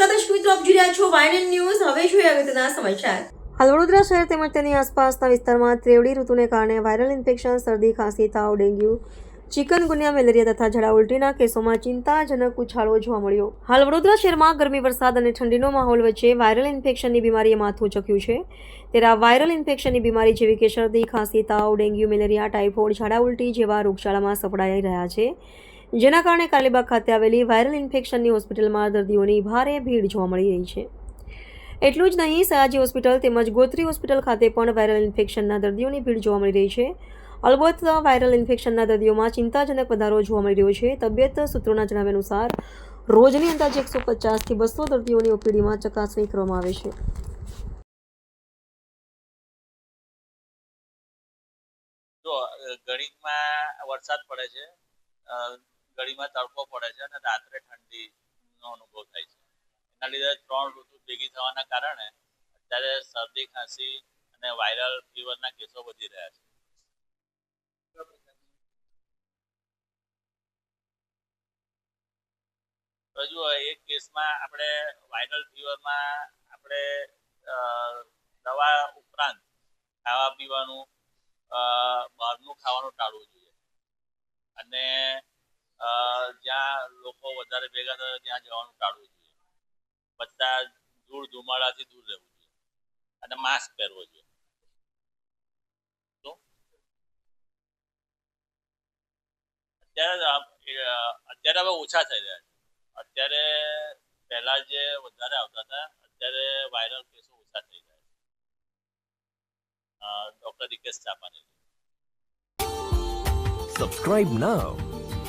આપ જોઈ રહ્યા છો વાયનન ન્યૂઝ. હવે જોઈએ અગત્યના સમાચાર. હાલ વડોદરા શહેર તેમજ તેની આસપાસના વિસ્તારમાં ત્રેવડી ઋતુને કારણે વાયરલ ઇન્ફેક્શન, શરદી, ખાંસી, તાવ, ડેન્ગ્યુ ચિકનગુનિયા મેલેરિયા તથા ઝાડા ઉલટીના કેસોમાં ચિંતાજનક ઉછાળો જોવા મળ્યો. હાલ વડોદરા શહેરમાં ગરમી, વરસાદ અને ઠંડીનો માહોલ વચ્ચે વાયરલ ઇન્ફેક્શનની બીમારીએ માથું ચક્યું છે. ત્યારે આ વાયરલ ઇન્ફેક્શનની બીમારી જેવી કે શરદી, ખાંસી, તાવ, ડેન્ગ્યુ, મેલેરિયા ટાઇફોઇડ ઝાડા ઉલટી જેવા રોગચાળામાં સપડાઈ રહ્યા છે. જેના કારણે કાલીબાગ ખાતે આવેલી વાયરલ ઇન્ફેક્શનની હોસ્પિટલમાં દર્દીઓની ભારે ભીડ જોવા મળી રહી છે. એટલું જ નહીં સયાજી હોસ્પિટલ તેમજ ગોત્રી હોસ્પિટલ ખાતે પણ વાયરલ ઇન્ફેક્શનના દર્દીઓની ભીડ જોવા મળી રહી છે. અલબત્ત વાયરલ ઇન્ફેક્શનના દર્દીઓમાં ચિંતાજનક વધારો જોવા મળી રહ્યો છે. તબિયત સૂત્રોના જણાવ્યા અનુસાર રોજની અંદાજે એકસો પચાસથી બસો દર્દીઓની ઓપીડીમાં ચકાસણી કરવામાં આવે છે. અ, વરસાદ પડે છે ઘડીમાં તડકો પડે છે અને રાત્રે ઠંડીનો અનુભવ થાય છે. એના લીધે ત્રણ ઋતુ ભેગી થવાના કારણે અત્યારે શરદી, ખાંસી અને વાયરલ ફીવરના કેસો વધી રહ્યા છે. જુઓ એક કેસમાં આપણે વાયરલ ફીવરમાં આપણે દવા ઉપરાંત ખાવા પીવાનું બહારનું ખાવાનું ટાળવું જોઈએ. અને જ્યાં લોકો વધારે ભેગા થાય ત્યાં જવાનું ટાળવું જોઈએ. બધા ધૂળ ધુમાડાથી દૂર રહેવું જોઈએ. અને માસ્ક પહેરવો જોઈએ. શું? અત્યારે અ, એ, અ, અત્યારે હવે ઓછા થઈ રહ્યા છે. અત્યારે પહેલા જે વધારે આવતા હતા અત્યારે વાયરલ કેસો ઓછા થઈ ગયા છે. Doctor Rikesh Chapani. Subscribe now